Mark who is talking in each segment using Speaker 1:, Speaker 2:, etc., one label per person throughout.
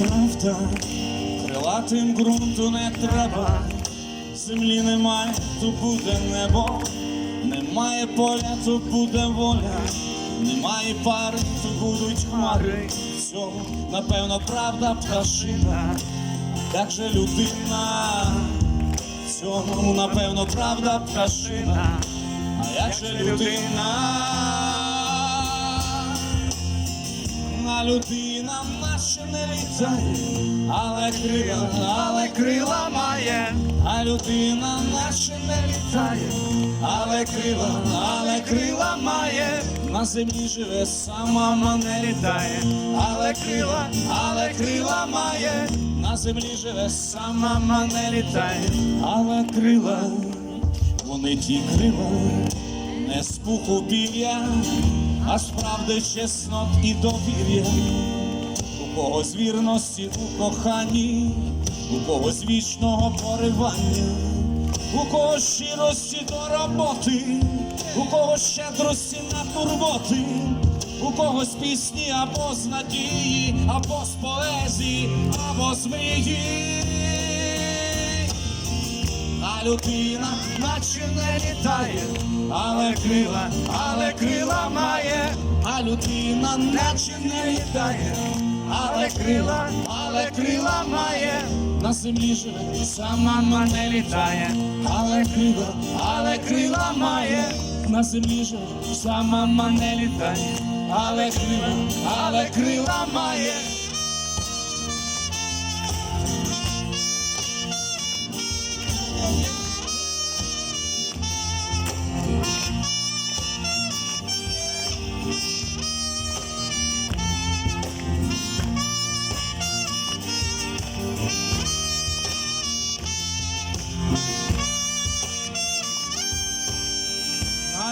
Speaker 1: правда, крилатим ґрунту не треба, землі немає, то буде небо, немає поля, то буде воля, немає пари, то будуть хмари. В напевно, правда пташина, як же людина, в цьому, напевно, правда пташина, а як же людина? А людина не літає, але крила, але крила має, а людина наша не літає, але крила, але крила має, на землі живе сама ма не літає, але крила, але крила має, на землі живе сама ма не літає, але крила, вони ті крила не з пуху пір'я, а справди чеснот і довір'я. У когось вірності у коханні, у когось вічного поривання, у когось щирості до роботи, у когось щедрості на турботи, у когось пісні або з надії, або з поезії, або з мрії. А людина наче не літає, але крила, але крила має, а людина наче не літає, але крила, але крила має, на землі живе, сама ма не літає, але крила, але крила має, на землі живе, сама ма не літає, але крила, але крила має. А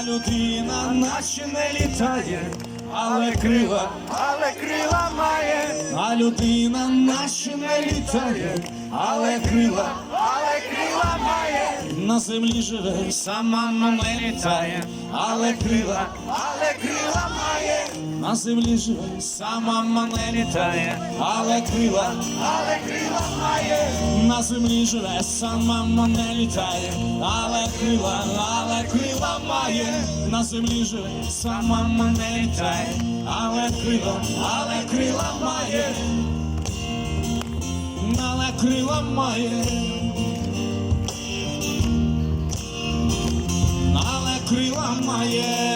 Speaker 1: людина наче не літає, але крила, але крила має, а людина наче не літає, але крила, але крила має, на землі живе, сама ма не літає, але крила, але крила має, на землі живе, сама ма не літає, але крила, але крила має, на землі живе, сама ма не літає, але крила, але крила має, на землі живе, сама ма не літає, але крила, але крила має, але крила має. Але крила має